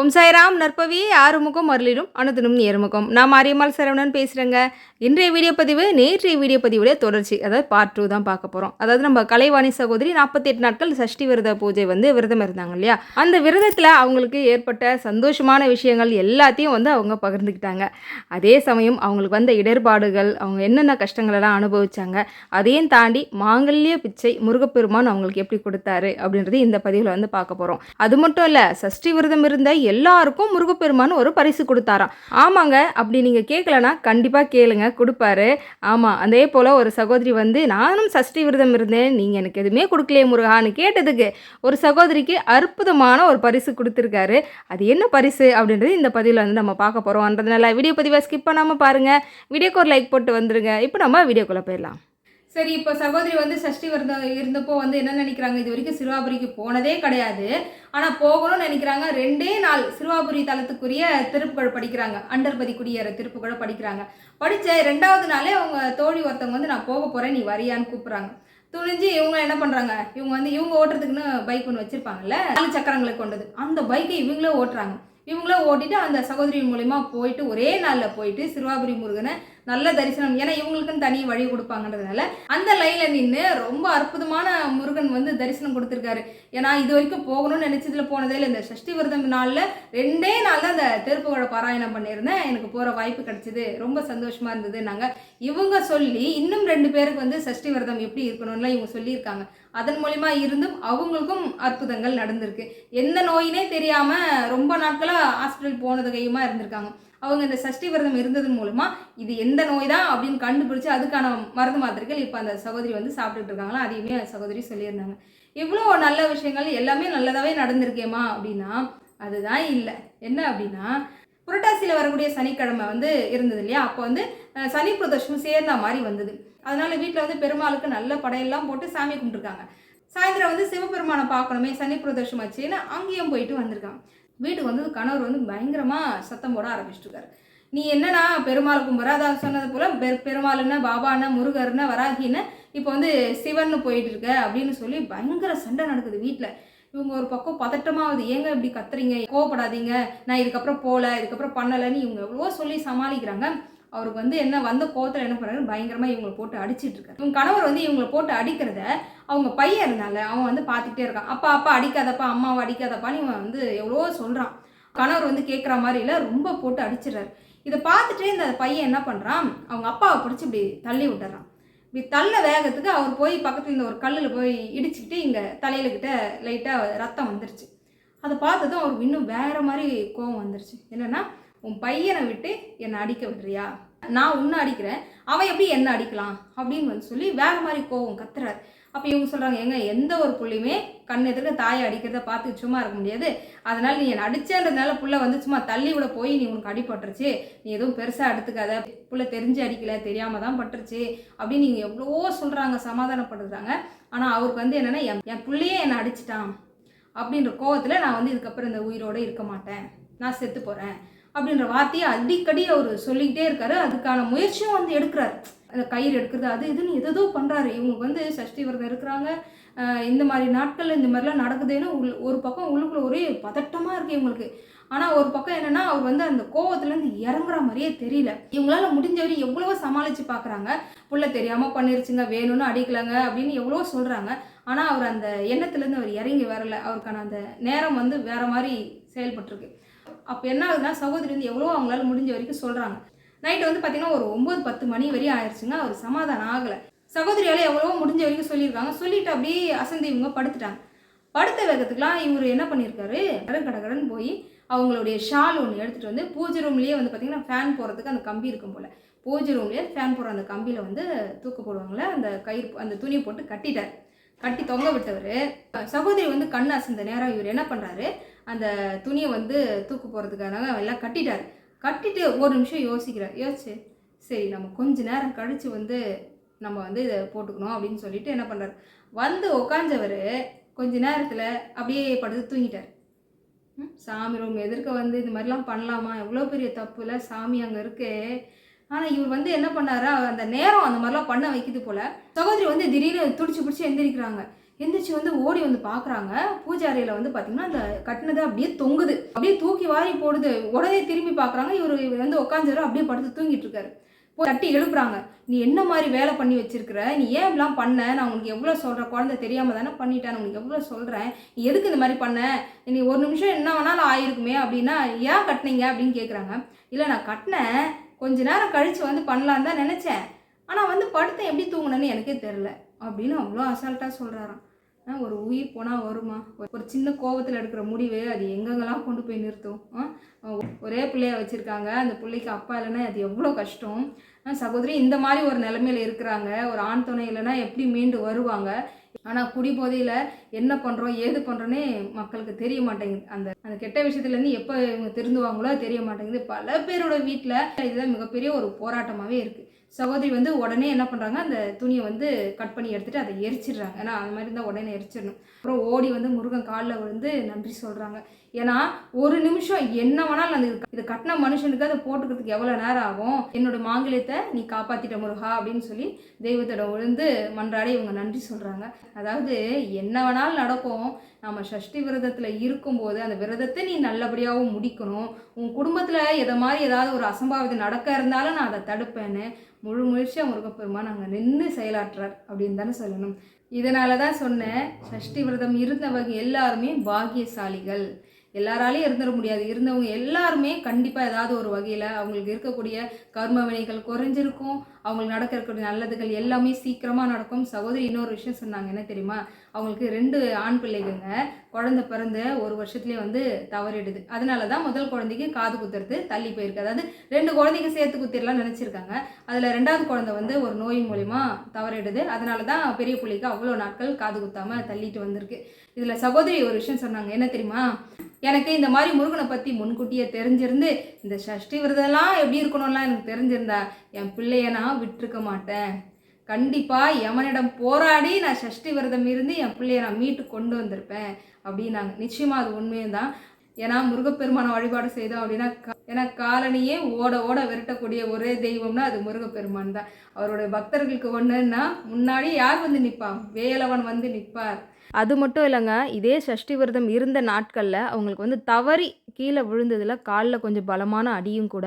ஓம் சாய்ராம் நற்பவி ஆறுமுகம் அருளிடும் அனுதினும் நேர்முகம். நான் மாரியம்மாள் சரவணன் பேசுகிறேங்க இன்றைய வீடியோ பதிவு நேற்றைய வீடியோ பதிவுடைய தொடர்ச்சி. அதாவது பார்ட் டூ தான் பார்க்க போகிறோம் அதாவது நம்ம கலைவாணி சகோதரி நாற்பத்தெட்டு நாட்கள் சஷ்டி விரத பூஜை வந்து விரதம் இருந்தாங்க இல்லையா? அந்த விரதத்தில் அவங்களுக்கு ஏற்பட்ட சந்தோஷமான விஷயங்கள் எல்லாத்தையும் வந்து அவங்க பகிர்ந்துக்கிட்டாங்க. அதே சமயம் அவங்களுக்கு வந்த இடர்பாடுகள் அவங்க என்னென்ன கஷ்டங்கள் எல்லாம் அனுபவிச்சாங்க அதையும் தாண்டி மாங்கல்ய பிச்சை முருகப்பெருமான் அவங்களுக்கு எப்படி கொடுத்தாரு அப்படின்றது இந்த பதிவில் வந்து பார்க்க போகிறோம் அது மட்டும் இல்லை சஷ்டி விரதம் இருந்த எல்லாருக்கும் முருகப்பெருமான் ஒரு பரிசு கொடுத்தாராம். ஆமாங்க அப்படி நீங்கள் கேட்கலனா கண்டிப்பாக கேளுங்க கொடுப்பாரு. ஆமாம் அதே போல் ஒரு சகோதரி வந்து நானும் சஷ்டி விரதம் இருந்தேன் நீங்கள் எனக்கு எதுவுமே கொடுக்கலையே முருகான்னு கேட்டதுக்கு ஒரு சகோதரிக்கு அற்புதமான ஒரு பரிசு கொடுத்துருக்காரு. அது என்ன பரிசு அப்படின்றது இந்த பதிவில் வந்து நம்ம பார்க்க போகிறோம்ன்றதுனால வீடியோ பதிவை ஸ்கிப் பண்ணாமல் பாருங்கள் வீடியோக்கு ஒரு லைக் போட்டு வந்துடுங்க இப்போ நம்ம வீடியோக்குள்ளே போயிடலாம். சரி இப்போ சகோதரி வந்து சஷ்டி வந்த இருந்தப்போ வந்து என்ன நினைக்கிறாங்க? இது வரைக்கும் சிறுவாபுரிக்கு போனதே கிடையாது. ஆனால் போகணும்னு நினைக்கிறாங்க. ரெண்டே நாள் சிறுவாபுரி தலத்துக்குரிய திருப்புகழ் படிக்கிறாங்க. அண்டர்பதி குடியேற திருப்புகழ படிக்கிறாங்க. படித்த ரெண்டாவது நாளே அவங்க தோழி ஒருத்தவங்க வந்து நான் போக போகிறேன் நீ வரியான்னு கூப்பிட்றாங்க. துணிஞ்சு இவங்க என்ன பண்ணுறாங்க இவங்க வந்து இவங்க ஓட்டுறதுக்குன்னு பைக் ஒன்று வச்சுருப்பாங்கல்ல நாலு சக்கரங்களை கொண்டது. அந்த பைக்கை இவங்களே ஓட்டுறாங்க. இவங்களே ஓட்டிட்டு அந்த சகோதரி மூலயமா போயிட்டு ஒரே நாளில் போயிட்டு சிறுவாபுரி முருகனை நல்ல தரிசனம். ஏன்னா இவங்களுக்குன்னு தனி வழி கொடுப்பாங்கன்றதுனால அந்த லைன்ல நின்று ரொம்ப அற்புதமான முருகன் வந்து தரிசனம் கொடுத்துருக்காரு. ஏன்னா இது வரைக்கும் போகணும்னு நினைச்சதுல போனதே இல்லை. இந்த சஷ்டி விரதம் நாளில் ரெண்டே நாள் தான் அந்த திருப்புகழ பாராயணம் பண்ணியிருந்தேன். எனக்கு போகிற வாய்ப்பு கிடைச்சிது. ரொம்ப சந்தோஷமா இருந்தது நாங்கள் இவங்க சொல்லி இன்னும் ரெண்டு பேருக்கு வந்து சஷ்டி விரதம் எப்படி இருக்கணும்லாம் இவங்க சொல்லியிருக்காங்க. அதன் மூலிமா இருந்தும் அவங்களுக்கும் அற்புதங்கள் நடந்திருக்கு. எந்த நோயினே தெரியாமல் ரொம்ப நாட்களாக ஹாஸ்பிட்டல் போனது கையுமா இருந்திருக்காங்க. அவங்க இந்த சஷ்டி விரதம் இருந்ததன் மூலமா இது எந்த நோய் தான் அப்படின்னு கண்டுபிடிச்சு அதுக்கான மருந்து மாத்திரைகள் இப்போ அந்த சகோதரி வந்து சாப்பிட்டுட்டு இருக்காங்களா? அதையுமே அந்த சகோதரி சொல்லியிருந்தாங்க. இவ்வளோ நல்ல விஷயங்கள் எல்லாமே நல்லதாகவே நடந்திருக்கேம்மா அப்படின்னா அதுதான் இல்லை. என்ன அப்படின்னா புரட்டாசியில் வரக்கூடிய சனிக்கிழமை வந்து இருந்தது இல்லையா? அப்போ வந்து சனி பிரதோஷம் சேர்ந்த மாதிரி வந்தது. அதனால வீட்டில் வந்து பெருமாளுக்கு நல்ல படையெல்லாம் போட்டு சாமி கும்பிட்டுருக்காங்க. சாயந்தரம் வந்து சிவபெருமானை பார்க்கணுமே சனி பிரதோஷம் வச்சுன்னு அங்கேயும் போயிட்டு வந்திருக்காங்க. வீட்டுக்கு வந்து கணவர் வந்து பயங்கரமாக சத்தம் போட ஆரம்பிச்சிட்டுருக்காரு. நீ என்னன்னா பெருமாள் கும்புற அதான் சொன்னது போல பெரு பெருமாள்னா பாபான்னா முருகர்னா வராகின்னு இப்போ வந்து சிவன் போயிட்டு இருக்க அப்படின்னு சொல்லி பயங்கர சண்டை நடக்குது வீட்டில் இவங்க ஒரு பக்கம் பதட்டமாகுது ஏங்க இப்படி கத்துறீங்க? கோவப்படாதீங்க. நான் இதுக்கப்புறம் போகல இதுக்கப்புறம் பண்ணலைன்னு இவங்க எவ்வளவோ சொல்லி சமாளிக்கிறாங்க. அவருக்கு வந்து என்ன வந்த கோத்தில் என்ன பண்ணுறாரு பயங்கரமாக இவங்களை போட்டு அடிச்சிட்டு இருக்காரு இவங்க கணவர் வந்து இவங்களை போட்டு அடிக்கிறத அவங்க பையன் இருந்தால அவன் வந்து பார்த்துக்கிட்டே இருக்கான். அப்பா அப்பா அடிக்காதப்பா அம்மாவை அடிக்காதப்பான்னு இவன் வந்து எவ்வளோ சொல்கிறான் கணவர் வந்து கேட்குற மாதிரி இல்லை ரொம்ப போட்டு அடிச்சிடுறாரு. இதை பார்த்துட்டு இந்த பையன் என்ன பண்ணுறான் அவங்க அப்பாவை பிடிச்சி இப்படி தள்ளி விட்டுறான். இப்படி தள்ள வேகத்துக்கு அவர் போய் பக்கத்தில் இந்த ஒரு கல்லில் போய் இடிச்சுக்கிட்டு இங்கே தலையில கிட்ட லைட்டாக ரத்தம் வந்துருச்சு. அதை பார்த்ததும் அவருக்கு இன்னும் வேறு மாதிரி கோவம் வந்துருச்சு. என்னன்னா உன் பையனை விட்டு என்னை அடிக்க விடுறியா நான் உன்னை அடிக்கிறேன். அவன் எப்படி என்ன அடிக்கலாம்? அப்படின்னு வந்து சொல்லி வேற மாதிரி கோவம் கத்துறாரு. அப்போ இவங்க சொல்கிறாங்க ஏங்க எந்த ஒரு புள்ளையுமே கண் எதிர்க்க தாயை அடிக்கிறத பார்த்து சும்மா இருக்க முடியாது. அதனால நீ என்னை அடிச்சேன்றதுனால புள்ள வந்து சும்மா தள்ளி விட போய் நீ உனக்கு அடிபட்டுருச்சு. நீ எதுவும் பெருசாக எடுத்துக்காத. புள்ள தெரிஞ்சு அடிக்கல தெரியாமல் தான் பட்டுருச்சு. அப்படின்னு நீங்கள் எவ்வளவோ சொல்கிறாங்க சமாதானப்படுத்துறாங்க. ஆனால் அவருக்கு வந்து என்னென்னா என் என் புள்ளையே என்னை அடிச்சிட்டான். அப்படின்ற கோவத்தில் நான் வந்து இதுக்கப்புறம் இந்த உயிரோடு இருக்க மாட்டேன். நான் செத்து போகிறேன் அப்படின்ற வார்த்தையை அடிக்கடி அவர் சொல்லிக்கிட்டே இருக்காரு. அதுக்கான முயற்சியும் வந்து எடுக்கிறாரு. அந்த கயிறு எடுக்கிறது அது இதுன்னு எதோ பண்ணுறாரு இவங்களுக்கு வந்து சஷ்டி விரதம் இருக்கிறாங்க. இந்த மாதிரி நாட்கள் இந்த மாதிரிலாம் நடக்குதுன்னு உள் ஒரு பக்கம் உள்ளுக்குள்ள ஒரே பதட்டமாக இருக்குது இவங்களுக்கு. ஆனால் ஒரு பக்கம் என்னன்னா அவர் வந்து அந்த கோவத்துலேருந்து இறங்குற மாதிரியே தெரியல. இவங்களால முடிஞ்ச வரையும் எவ்வளவோ சமாளித்து பார்க்குறாங்க புள்ள தெரியாமல் பண்ணிருச்சுங்க வேணும்னு அடிக்கலங்க அப்படின்னு எவ்வளோ சொல்கிறாங்க ஆனால் அவர் அந்த எண்ணத்துலேருந்து அவர் இறங்கி வரல. அவருக்கான அந்த நேரம் வந்து வேறு மாதிரி செயல்பட்டிருக்கு. அப்போ என்ன ஆகுதுன்னா சகோதரி வந்து எவ்வளோ அவங்களால முடிஞ்ச வரைக்கும் சொல்கிறாங்க நைட்டு வந்து பார்த்தீங்கன்னா ஒரு ஒம்பது பத்து மணி வரையும் ஆயிடுச்சுங்க அவர் சமாதானம் ஆகலை. சகோதரியால் எவ்வளவோ முடிஞ்ச வரைக்கும் சொல்லியிருக்காங்க. சொல்லிட்டு அப்படியே அசந்து இவங்க படுத்துட்டாங்க. படுத்த வேகத்துக்குலாம் இவர் என்ன பண்ணியிருக்காரு? கடன் கடகடன் போய் அவங்களுடைய ஷால் ஒன்று எடுத்துகிட்டு வந்து பூஜை ரூம்லேயே வந்து பார்த்தீங்கன்னா ஃபேன் போகிறதுக்கு அந்த கம்பி இருக்கும் போல். பூஜை ரூம்லேயே ஃபேன் போடுற அந்த கம்பியில் வந்து தூக்க போடுவாங்களே அந்த கயிறு அந்த துணியை போட்டு கட்டிட்டார். கட்டி தொங்க விட்டவர். சகோதரி வந்து கண் அசந்த நேரம் இவர் என்ன பண்ணுறாரு அந்த துணியை வந்து தூக்கு போகிறதுக்காக எல்லாம் கட்டிட்டார். கட்டிட்டு ஒரு நிமிஷம் யோசிக்கிறார். யோசிச்சு சரி நம்ம கொஞ்ச நேரம் கழித்து வந்து நம்ம வந்து இதை போட்டுக்கணும் அப்படின்னு சொல்லிட்டு என்ன பண்ணுறாரு வந்து உக்காஞ்சவர் கொஞ்ச நேரத்தில் அப்படியே படுத்து தூங்கிட்டார். ம், சாமி ரூம் எதிர்க்க வந்து இந்த மாதிரிலாம் பண்ணலாமா? எவ்வளோ பெரிய தப்புல சாமி அங்கே இருக்கு. ஆனால் இவர் வந்து என்ன பண்ணாரு? அந்த நேரம் அந்த மாதிரிலாம் பண்ண வைக்குது போல. சகோதரி வந்து திடீர்னு துடிச்சு பிடிச்சி எந்திரிக்கிறாங்க. எந்திரிச்சு வந்து ஓடி வந்து பார்க்குறாங்க பூஜை அறையில் வந்து பார்த்தீங்கன்னா அந்த கட்டினது அப்படியே தொங்குது. அப்படியே தூக்கி வாரி போடுது. உடனே திரும்பி பார்க்குறாங்க இவர் வந்து உட்காந்துரு அப்படியே படுத்து தூங்கிட்டு இருக்காரு. போய் தட்டி எழுப்புறாங்க. நீ என்ன மாதிரி வேலை பண்ணி வச்சிருக்கிற? நீ ஏன் இப்படிலாம் பண்ண? நான் உனக்கு எவ்வளோ சொல்கிறேன் குழந்தை தெரியாமல் தானே பண்ணிட்டேன். உங்களுக்கு உனக்கு எவ்வளோ சொல்கிறேன் நீ எதுக்கு இந்த மாதிரி பண்ண? நீ ஒரு நிமிஷம் என்ன வேணாலும் ஆயிருக்குமே அப்படின்னா ஏன் கட்டினீங்க அப்படின்னு கேட்குறாங்க இல்லை நான் கட்டினேன். கொஞ்ச நேரம் கழித்து வந்து பண்ணலான்னு தான் நினச்சேன். ஆனால் வந்து படுத்தேன். எப்படி தூங்கினேன்னு எனக்கே தெரில அப்படின்னு அவ்வளோ அசால்ட்டாக சொல்கிறாராம் ஒரு உயிர் போனால் வருமா? ஒரு- ஒரு சின்ன கோபத்தில் எடுக்கிற முடிவு அது. எங்கெங்கெல்லாம் கொண்டு போய் நிறுத்தும்? ஒரே பிள்ளைய வச்சுருக்காங்க. அந்த பிள்ளைக்கு அப்பா இல்லைன்னா அது எவ்வளோ கஷ்டம்? சகோதரி இந்த மாதிரி ஒரு நிலமையில இருக்கிறாங்க. ஒரு ஆண் துணை இல்லைன்னா எப்படி மீண்டு வருவாங்க? ஆனால் குடிபோதையில் என்ன பண்ணுறோம் ஏது பண்ணுறோன்னே மக்களுக்கு தெரிய மாட்டேங்குது. அந்த அந்த கெட்ட விஷயத்துலேருந்து எப்போ இவங்க திருந்துவாங்களோ தெரிய மாட்டேங்குது. பல பேரோட வீட்டில் இதுதான் மிகப்பெரிய ஒரு போராட்டமாகவே இருக்குது சகோதரி வந்து உடனே என்ன பண்ணுறாங்க அந்த துணியை வந்து கட் பண்ணி எடுத்துகிட்டு அதை எரிச்சிடுறாங்க. ஏன்னா அந்த மாதிரி இருந்தால் உடனே எரிச்சிடணும். அப்புறம் ஓடி வந்து முருகன் காலில் விழுந்து நன்றி சொல்கிறாங்க ஏன்னா ஒரு நிமிஷம் என்ன வேணாலும் அந்த இது- இது கட்டின மனுஷனுக்கு அதை போட்டுக்கிறதுக்கு எவ்வளோ நேரம் ஆகும்? என்னோட மாங்கலியத்தை நீ காப்பாற்றிட்ட முருகா அப்படின்னு சொல்லி தெய்வத்தோட விழுந்து மன்றாடி இவங்க நன்றி சொல்கிறாங்க அதாவது என்ன நாள் நடக்கும். நம்ம சஷ்டி விரதத்தில் இருக்கும்போது அந்த விரதத்தை நீ நல்லபடியாகவும் முடிக்கணும். உன் குடும்பத்தில் எதை மாதிரி ஏதாவது ஒரு அசம்பாவிதம் நடக்க இருந்தாலும் நான் அதை தடுப்பேன்னு முழு முயற்சியாக முருகப்பெருமா நாங்கள் நின்று செயலாற்றுறார் அப்படின்னு தானே சொல்லணும். இதனால தான் சொன்னேன் சஷ்டி விரதம் இருந்தவங்க எல்லாருமே பாக்கியசாலிகள். எல்லாராலையும் இருந்துட முடியாது. இருந்தவங்க எல்லாருமே கண்டிப்பாக ஏதாவது ஒரு வகையில் அவங்களுக்கு இருக்கக்கூடிய கர்ம வினைகள் குறைஞ்சிருக்கும். அவங்களுக்கு நடக்க இருக்கக்கூடிய நல்லதுகள் எல்லாமே சீக்கிரமாக நடக்கும். சகோதரி இன்னொரு விஷயம் சொன்னாங்க என்ன தெரியுமா? அவங்களுக்கு ரெண்டு ஆண் பிள்ளைகங்க குழந்தை பிறந்த ஒரு வருஷத்துலேயே வந்து தவறிடுது. அதனால தான் முதல் குழந்தைக்கு காது குத்துறது தள்ளி போயிருக்கு. அதாவது ரெண்டு குழந்தைங்க சேர்த்து குத்திரலாம் நினச்சிருக்காங்க. அதில் ரெண்டாவது குழந்தை வந்து ஒரு நோய் மூலிமா தவறிடுது. அதனால தான் பெரிய பிள்ளைக்கு அவ்வளோ நாட்கள் காது குத்தாமல் தள்ளிட்டு வந்திருக்கு. இதில் சகோதரி ஒரு விஷயம் சொன்னாங்க என்ன தெரியுமா? எனக்கு இந்த மாதிரி முருகனை பற்றி முன்கூட்டியே தெரிஞ்சிருந்து இந்த சஷ்டி விரதெல்லாம் எப்படி இருக்கணும்லாம் எனக்கு தெரிஞ்சிருந்தா என் பிள்ளைய நான் விட்டுருக்க மாட்டேன். கண்டிப்பாக யமனிடம் போராடி நான் சஷ்டி விரதம் இருந்து என் பிள்ளைய நான் மீட்டு கொண்டு வந்திருப்பேன் அப்படின்னாங்க. நிச்சயமாக அது உண்மையும் தான் ஏன்னா முருகப்பெருமானை வழிபாடு செய்தோம் அப்படின்னா ஏன்னா காலனியே ஓட ஓட விரட்டக்கூடிய ஒரே தெய்வம்னா அது முருகப்பெருமான் தான். அவருடைய பக்தர்களுக்கு ஒன்றுன்னா முன்னாடி யார் வந்து நிற்பா வேலவன் வந்து நிற்பார் அது மட்டும் இல்லைங்க இதே சஷ்டி விரதம் இருந்த நாட்களில் அவங்களுக்கு வந்து தவறி கீழே விழுந்ததில் காலில் கொஞ்சம் பலமான அடியும் கூட.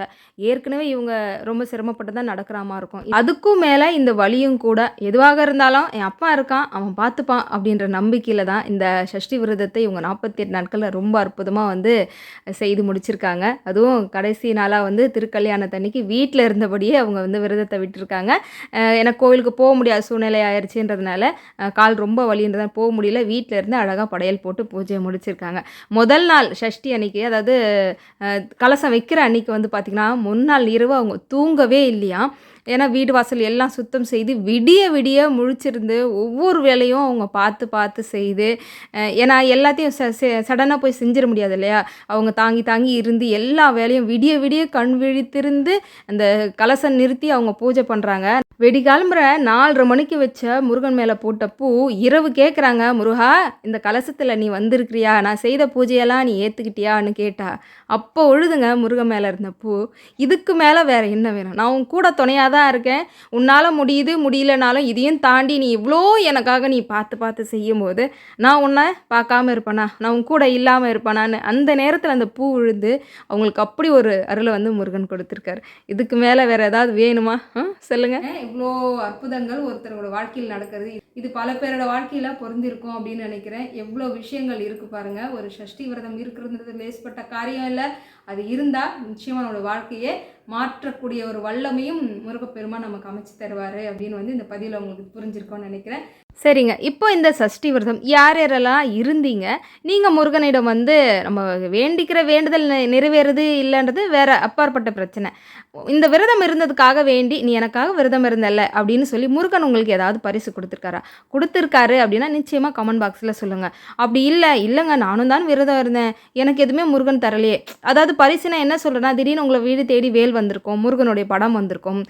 ஏற்கனவே இவங்க ரொம்ப சிரமப்பட்டு தான் நடக்கிற மாதிரி இருக்கும். அதுக்கும் மேலே இந்த வலியும் கூட எதுவாக இருந்தாலும் என் அப்பா இருக்கான் அவன் பார்த்துப்பான் அப்படின்ற நம்பிக்கையில் தான் இந்த சஷ்டி விரதத்தை இவங்க நாற்பத்தி எட்டு நாட்களில் ரொம்ப அற்புதமாக வந்து செய்து முடிச்சிருக்காங்க. அதுவும் கடைசி நாளாக வந்து திருக்கல்யாணத்தன்னைக்கு வீட்டில் இருந்தபடியே அவங்க வந்து விரதத்தை விட்டுருக்காங்க. எனக்கு கோவிலுக்கு போக முடியாத சூழ்நிலை ஆயிடுச்சுன்றதுனால கால் ரொம்ப வலின்றதால போக முடியல. வீட்டில் இருந்து அழகாக படையல் போட்டு பூஜையை முடிச்சிருக்காங்க. முதல் நாள் சஷ்டி அன்னைக்கு அதாவது கலசம் வைக்கிற அன்னைக்கு வந்து பார்த்திங்கன்னா முன்னாள் இரவு அவங்க தூங்கவே இல்லையா ஏன்னா வீடு வாசல் எல்லாம் சுத்தம் செய்து விடிய விடிய முழிச்சிருந்து ஒவ்வொரு வேலையும் அவங்க பார்த்து பார்த்து செய்து ஏன்னா எல்லாத்தையும் ச சடனாக போய் செஞ்சிட முடியாது இல்லையா? அவங்க தாங்கி தாங்கி இருந்து எல்லா வேலையும் விடிய விடிய கண் விழித்திருந்து அந்த கலசம் நிறுத்தி அவங்க பூஜை பண்ணுறாங்க வெடிகாலம்புற நாலரை மணிக்கு வச்ச முருகன் மேலே போட்ட பூ இரவு கேட்குறாங்க முருகா இந்த கலசத்தில் நீ வந்திருக்கிறியா? நான் செய்த பூஜையெல்லாம் நீ ஏற்றுக்கிட்டியான்னு கேட்டா அப்போ உழுதுங்க முருகன் மேலே இருந்த பூ. இதுக்கு மேலே வேற என்ன வேணும்? நான் உன் கூட துணையாக தான் இருக்கேன். உன்னால் முடியுது முடியலனாலும் இதையும் தாண்டி நீ இவ்வளோ எனக்காக நீ பார்த்து பார்த்து செய்யும்போது நான் உன்னை பார்க்காம இருப்பேனா? நான் உன் கூட இல்லாமல் இருப்பேனான்னு அந்த நேரத்தில் அந்த பூ விழுந்து அவங்களுக்கு அப்படி ஒரு அருளை வந்து முருகன் கொடுத்துருக்காரு. இதுக்கு மேலே வேற ஏதாவது வேணுமா? ஆ சொல்லுங்க. இவ்வளோ அற்புதங்கள் ஒருத்தரோட வாழ்க்கையில் நடக்கிறது இது பல பேரோட வாழ்க்கையில் பொருந்திருக்கும் அப்படின்னு நினைக்கிறேன். எவ்வளோ விஷயங்கள் இருக்கு பாருங்க. ஒரு சஷ்டி விரதம் இருக்கிறது லேஸ்பட்ட காரியம் இல்லை. அது இருந்தால் நிச்சயமாக நம்மளோட வாழ்க்கையை மாற்றக்கூடிய ஒரு வல்லமையும் முருகப்பெருமான் நமக்கு அமைச்சு தருவார் அப்படின்னு வந்து இந்த பதிவில் உங்களுக்கு புரிஞ்சிருக்கோன்னு நினைக்கிறேன். சரிங்க. இப்போ இந்த சஷ்டி விரதம் யார் யாரெல்லாம் இருந்தீங்க? நீங்கள் முருகனிடம் வந்து நம்ம வேண்டிக்கிற வேண்டுதல் நிறைவேறுது இல்லைன்றது வேற அப்பாற்பட்ட பிரச்சனை. இந்த விரதம் இருந்ததுக்காக வேண்டி நீ எனக்காக விரதம் இருந்தல்ல அப்படின்னு சொல்லி முருகன் உங்களுக்கு ஏதாவது பரிசு கொடுத்துருக்காரா? கொடுத்துருக்காரு அப்படின்னா நிச்சயமாக கமெண்ட் பாக்ஸில் சொல்லுங்கள் அப்படி இல்லை இல்லைங்க நானும் தான் விரதம் இருந்தேன். எனக்கு எதுவுமே முருகன் தரலையே. அதாவது பரிசுனா என்ன சொல்கிறேன்னா திடீர்னு உங்களை வீடு தேடி வேல் வந்திருக்கும் முருகனுடைய படம் வந்திருக்கும்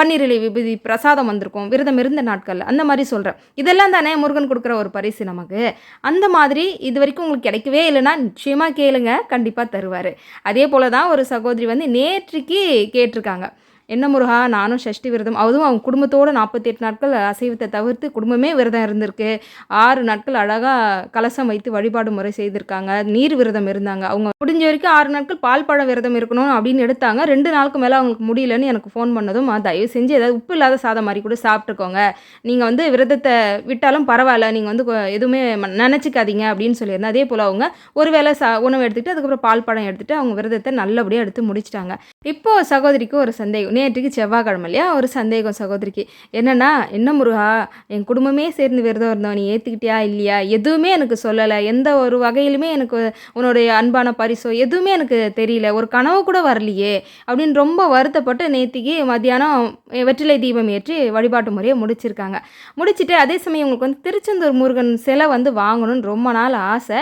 பன்னீரிலை விபதி பிரசாதம் வந்திருக்கும் விரதம் இருந்த நாட்கள் அந்த மாதிரி சொல்கிறேன் இதெல்லாம் தானே முருகன் கொடுக்குற ஒரு பரிசு நமக்கு. அந்த மாதிரி இது வரைக்கும் உங்களுக்கு கிடைக்கவே இல்லைன்னா நிச்சயமாக கேளுங்க கண்டிப்பாக தருவார். அதே போல் தான் ஒரு சகோதரி வந்து நேற்றுக்கு கேட்டிருக்காங்க. என்ன முருகா? நானும் சஷ்டி விரதம். அதுவும் அவங்க குடும்பத்தோடு நாற்பத்தெட்டு நாட்கள் அசைவத்தை தவிர்த்து குடும்பமே விரதம் இருந்திருக்கு. ஆறு நாட்கள் அழகாக கலசம் வைத்து வழிபாடு முறை செய்திருக்காங்க. நீர் விரதம் இருந்தாங்க. அவங்க முடிஞ்ச வரைக்கும் ஆறு நாட்கள் பால் பழ விரதம் இருக்கணும் அப்படின்னு எடுத்தாங்க. ரெண்டு நாளுக்கு மேலே அவங்களுக்கு முடியலன்னு எனக்கு ஃபோன் பண்ணதும் தயவு செஞ்சு ஏதாவது உப்பு இல்லாத சாதம் மாதிரி கூட சாப்பிட்டுக்கோங்க. நீங்கள் வந்து விரதத்தை விட்டாலும் பரவாயில்ல. நீங்கள் வந்து எதுவுமே ம- நினச்சிக்காதீங்க அப்படின்னு சொல்லியிருந்தேன். அதே போல் அவங்க ஒரு வேளை சா உணவு எடுத்துக்கிட்டு அதுக்கப்புறம் பால் பழம் எடுத்துகிட்டு அவங்க விரதத்தை நல்லபடியாக எடுத்து முடிச்சிட்டாங்க. இப்போ சகோதரிக்கு ஒரு சந்தேகம். நேற்றுக்கு செவ்வாய்க்கிழமை இல்லையா ஒரு சந்தேகம் சகோதரிக்கு. என்னன்னா என்ன முருகா என் குடும்பமே சேர்ந்து விரதம் இருந்தோம் நீ ஏற்றுக்கிட்டியா இல்லையா? எதுவுமே எனக்கு சொல்லலை. எந்த ஒரு வகையிலுமே எனக்கு உன்னுடைய அன்பான பரிசோ எதுவுமே எனக்கு தெரியல. ஒரு கனவு கூட வரலையே அப்படின்னு ரொம்ப வருத்தப்பட்டு நேற்றுக்கு மத்தியானம் வெற்றிலை தீபம் ஏற்றி வழிபாட்டு முறையை முடிச்சிருக்காங்க. முடிச்சுட்டு அதே சமயம் உங்களுக்கு வந்து திருச்செந்தூர் முருகன் சிலை வந்து வாங்கணும்னு ரொம்ப நாள் ஆசை.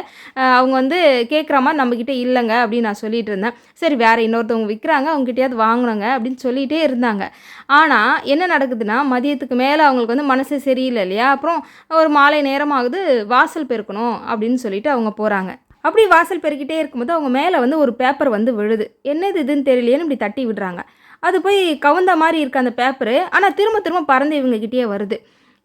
அவங்க வந்து கேட்குற மாதிரி நம்மக்கிட்ட இல்லைங்க அப்படின்னு நான் சொல்லிட்டு இருந்தேன். சரி வேறு இன்னொருத்தவங்க விற்கிறாங்க அவங்ககிட்டயாவது வாங்கணுங்க அப்படின்னு சொல்லி சொல்லிகிட்டே இருந்தாங்க. ஆனால் என்ன நடக்குதுன்னா மதியத்துக்கு மேலே அவங்களுக்கு வந்து மனசு சரியில்லை இல்லையா? அப்புறம் ஒரு மாலை நேரமாகுது வாசல் பெருக்கணும் அப்படின்னு சொல்லிட்டு அவங்க போகிறாங்க அப்படி வாசல் பெருக்கிட்டே இருக்கும்போது அவங்க மேலே வந்து ஒரு பேப்பர் வந்து விழுது. என்னது இதுன்னு தெரியலையேன்னு இப்படி தட்டி விடுறாங்க. அது போய் கவுந்த மாதிரி இருக்க அந்த பேப்பரு ஆனால் திரும்ப திரும்ப பறந்து இவங்ககிட்டயே வருது.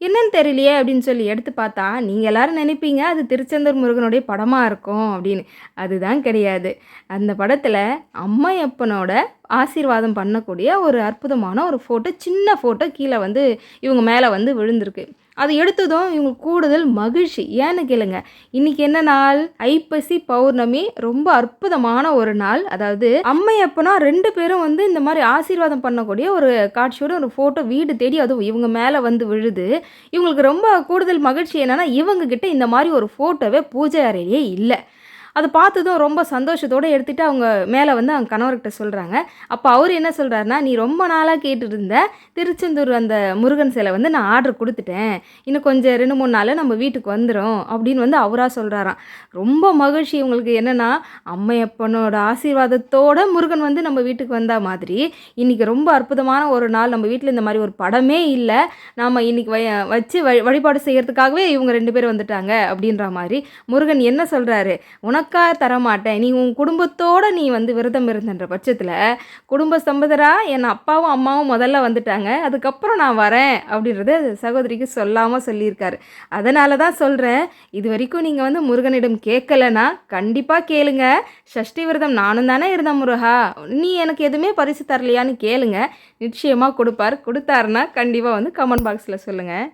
என்னன்னு தெரியலையே அப்படின்னு சொல்லி எடுத்து பார்த்தா நீங்கள் எல்லாரும் நினைப்பீங்க அது திருச்செந்தூர் முருகனுடைய படமாக இருக்கும் அப்படின்னு. அதுதான் கிடையாது. அந்த படத்தில் அம்மையப்பனோட ஆசீர்வாதம் பண்ணக்கூடிய ஒரு அற்புதமான ஒரு ஃபோட்டோ சின்ன ஃபோட்டோ கீழே வந்து இவங்க மேலே வந்து விழுந்திருக்கு. அது எடுத்ததும் இவங்க கூடுதல் மகிழ்ச்சி. ஏன்னு கேளுங்க இன்னைக்கு என்ன நாள்? ஐப்பசி பௌர்ணமி. ரொம்ப அற்புதமான ஒரு நாள். அதாவது அம்மை அப்பனா ரெண்டு பேரும் வந்து இந்த மாதிரி ஆசீர்வாதம் பண்ணக்கூடிய ஒரு காட்சியோட ஒரு ஃபோட்டோ வீடு தேடி அதுவும் இவங்க மேலே வந்து விழுது. இவங்களுக்கு ரொம்ப கூடுதல் மகிழ்ச்சி என்னன்னா இவங்க கிட்ட இந்த மாதிரி ஒரு ஃபோட்டோவே பூஜை அறையிலே இல்லை. அதை பார்த்ததும் ரொம்ப சந்தோஷத்தோடு எடுத்துகிட்டு அவங்க மேலே வந்து அவங்க கணவர்கிட்ட சொல்கிறாங்க அப்போ அவர் என்ன சொல்கிறாருன்னா நீ ரொம்ப நாளாக கேட்டுட்டு இருந்த திருச்செந்தூர் அந்த முருகன் சிலை வந்து நான் ஆர்டர் கொடுத்துட்டேன். இன்னும் கொஞ்சம் ரெண்டு மூணு நாளில் நம்ம வீட்டுக்கு வந்துடும் அப்படின்னு வந்து அவராக சொல்கிறாராம் ரொம்ப மகிழ்ச்சி இவங்களுக்கு. என்னென்னா அம்மையப்பனோட ஆசீர்வாதத்தோட முருகன் வந்து நம்ம வீட்டுக்கு வந்த மாதிரி இன்றைக்கி ரொம்ப அற்புதமான ஒரு நாள். நம்ம வீட்டில் இந்த மாதிரி ஒரு படமே இல்லை. நாம் இன்றைக்கி வ வச்சு வழி வழிபாடு செய்கிறதுக்காகவே இவங்க ரெண்டு பேரும் வந்துட்டாங்க அப்படின்ற மாதிரி முருகன் என்ன சொல்கிறாரு உனக்கு தரமாட்டேன். நீ உன் குடும்பத்தோடு நீ வந்து விரதம் இருந்தன்ற பட்சத்தில் குடும்ப சம்பதராக என் அப்பாவும் அம்மாவும் முதல்ல வந்துட்டாங்க. அதுக்கப்புறம் நான் வரேன் அப்படின்றத சகோதரிக்கு சொல்லாமல் சொல்லியிருக்காரு. அதனால தான் சொல்கிறேன் இது வரைக்கும் நீங்கள் வந்து முருகனிடம் கேட்கலன்னா கண்டிப்பாக கேளுங்க. சஷ்டி விரதம் நானும் தானே இருந்தேன் முருகா. நீ எனக்கு எதுவுமே பரிசு தரலையான்னு கேளுங்க. நிச்சயமாக கொடுப்பார். கொடுத்தாருன்னா கண்டிப்பாக வந்து கமெண்ட் பாக்ஸில் சொல்லுங்கள்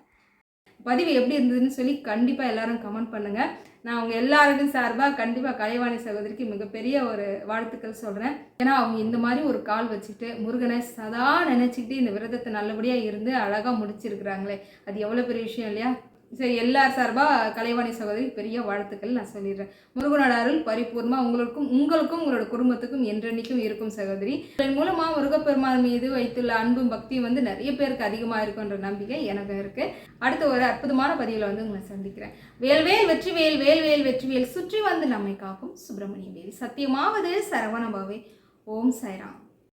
பதிவு எப்படி இருந்ததுன்னு சொல்லி கண்டிப்பாக எல்லாரும் கமெண்ட் பண்ணுங்கள் நான் அவங்க எல்லாருக்கும் சார்பாக கண்டிப்பாக கலைவாணி சகோதரிக்கு மிகப்பெரிய ஒரு வாழ்த்துக்கள் சொல்கிறேன் ஏன்னா அவங்க இந்த மாதிரி ஒரு கால் வச்சுட்டு முருகனை சதா நினச்சிக்கிட்டு இந்த விரதத்தை நல்லபடியாக இருந்து அழகாக முடிச்சிருக்கிறாங்களே. அது எவ்வளோ பெரிய விஷயம் இல்லையா? சரி எல்லார் சார்பாக கலைவாணி சகோதரி பெரிய வாழ்த்துக்கள் நான் சொல்லிடுறேன். முருகனோட அருள் பரிபூர்ணமாக உங்களுக்கும் உங்களுக்கும் உங்களோட குடும்பத்துக்கும் என்றென்னைக்கும் இருக்கும் சகோதரி. இதன் மூலமாக முருகப்பெருமான் மீது வைத்துள்ள அன்பும் பக்தியும் வந்து நிறைய பேருக்கு அதிகமாக இருக்குன்ற நம்பிக்கை எனக்கு இருக்குது அடுத்த ஒரு அற்புதமான பதிவில் வந்து உங்களை சந்திக்கிறேன். வேல்வேல் வெற்றிவேல் வேல்வேல் வெற்றிவேல் சுற்றி வந்து நம்மை காக்கும் சுப்பிரமணிய வேல். சத்தியமாவது சரவணபாவே ஓம் சாய்ராம்.